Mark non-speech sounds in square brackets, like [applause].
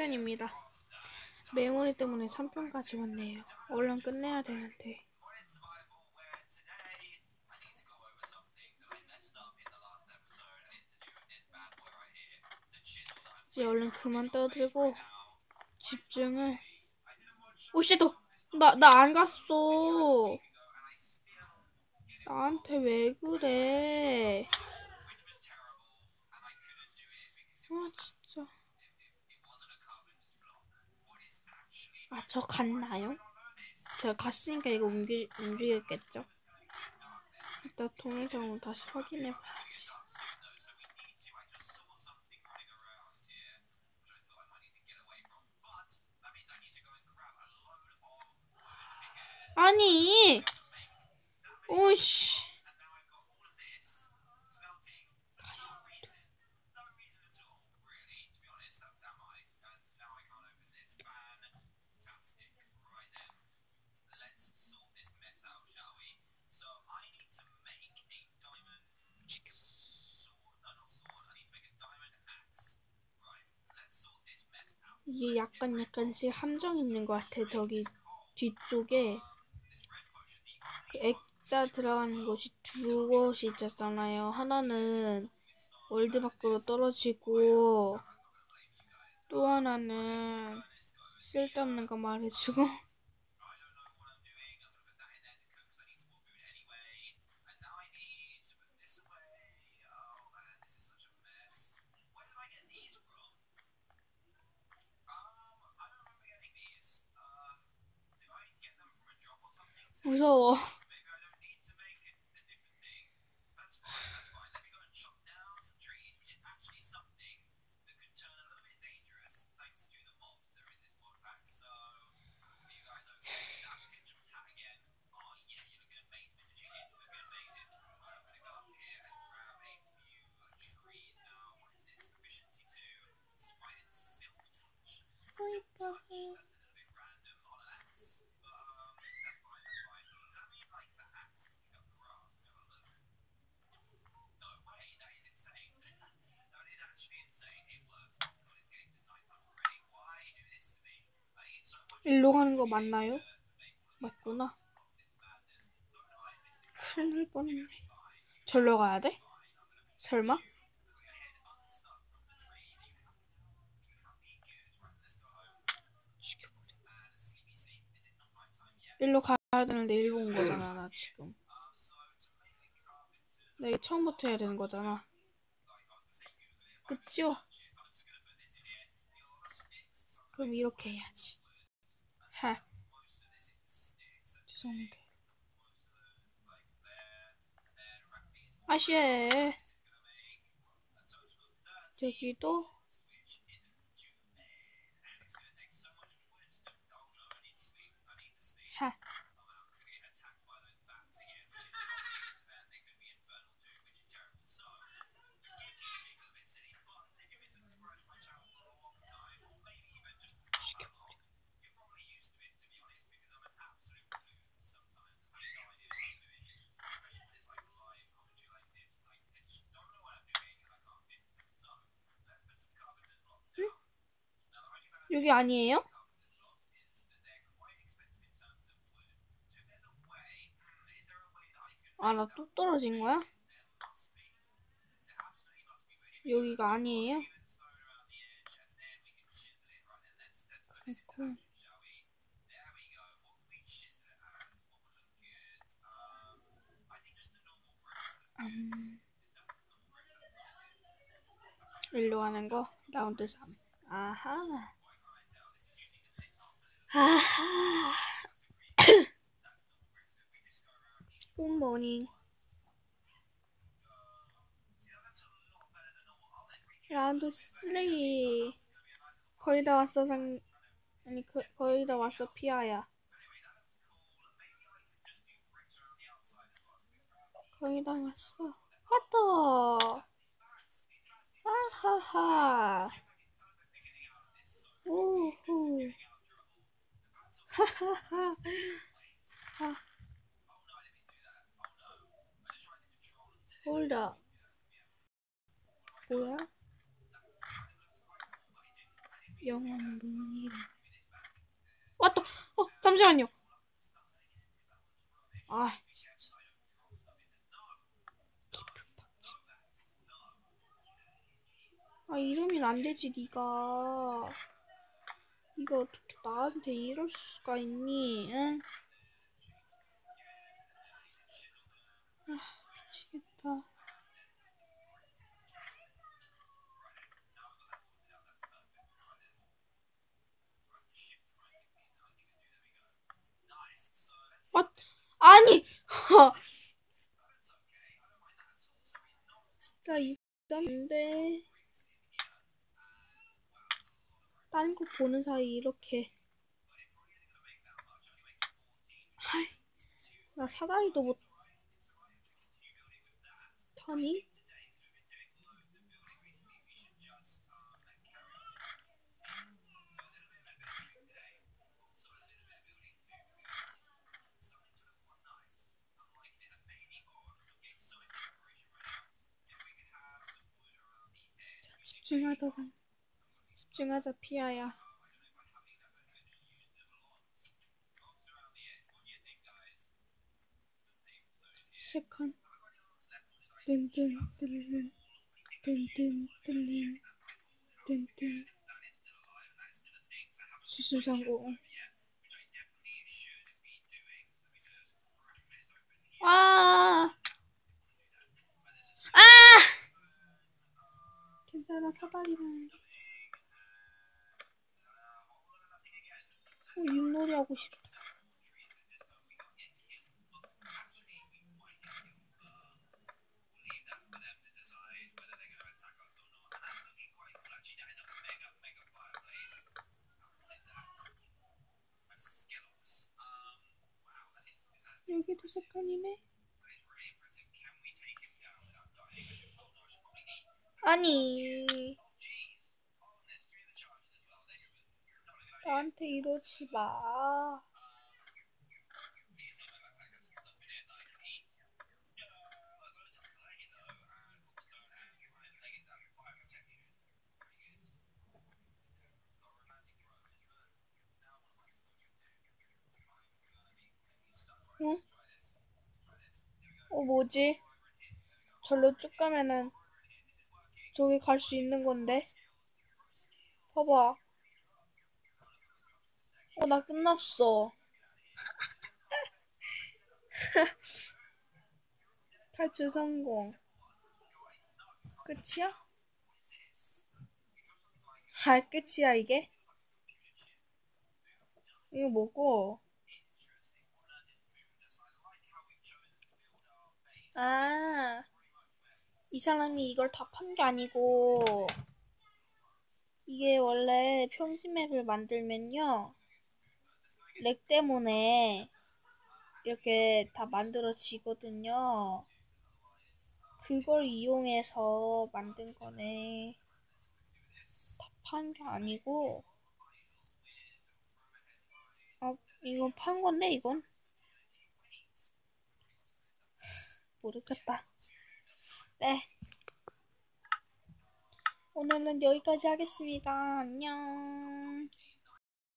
3편입니다. 메모리 때문에 3편까지 왔네요. 얼른 끝내야 되는데. 이제 얼른 그만 떠들고 집중을. 오씨도 나 나 안 갔어. 나한테 왜 그래? 아 진짜. 아 저 갔나요? 제가 갔으니까 이거 움직 움직였겠죠? 일단 동영상으로 다시 확인해 봐야지. 아니, 오씨. 이게 약간 약간씩 함정 있는 것 같아. 저기 뒤쪽에 그 액자 들어가는 곳이 두 곳이 있었잖아요. 하나는 월드 밖으로 떨어지고 또 하나는 쓸데없는 거 말해주고 [laughs] 不是我 일로 가는 거 맞나요? 맞구나. 큰일 날 뻔했네. 절로 가야 돼? 설마? 일로 가야 되는데 온 거잖아, 나 지금. 나 이게 처음부터 해야 되는 거잖아. 그치요? 그럼 이렇게 해야지. 하. 죄송합니다. 아시에. 여기도 하. 여기 아니에요? 아, 나 또 떨어진 거야? 여기가 아니에요? 그렇고. 음. 일로 가는 거 라운드 3. 아하. 아하. [coughs] 굿모닝. 라운드 3. 거의 다 왔어, 상, 아니, 그, 거의 다 왔어, 피아야. 거의 다 왔어. 왔다! 아하하. 오호. 하. 홀더. 뭐야? 영원 문이래. 왔다. 어 잠시만요. 아 진짜. 깊은 박집. 아 이러면 안 되지 네가. 네가 어떻게 나한테 이럴 수가 있니? 응? 아 미치겠다. 아, 아니, [laughs] 진짜 이랬는 데딴거 보는 사이 이렇게. 아이, 나 사다리도 못 타니? 진짜 집중하자, 상. 집중하자, 피아야. 시작한 뜬뜬 뜰른 뜬뜬 뜰린 뜬뜬 주술상공 아! 아! 괜찮아 사다리만 어, 윷놀이 하고 싶다 여기도 색깔이네. 아니 나한테 이러지 마 어? 어 뭐지? 절로 쭉 가면은 저기 갈 수 있는 건데 봐봐 어 나 끝났어 [laughs] 탈출 성공 끝이야? 아 끝이야 이게? 이거 뭐고? 아, 이 사람이 이걸 다 판 게 아니고, 이게 원래 편집맵을 만들면요, 렉 때문에 이렇게 다 만들어지거든요. 그걸 이용해서 만든 거네. 다 판 게 아니고, 아, 이건 판 건데, 이건? 모르겠다. 네. 오늘은 여기까지 하겠습니다. 안녕.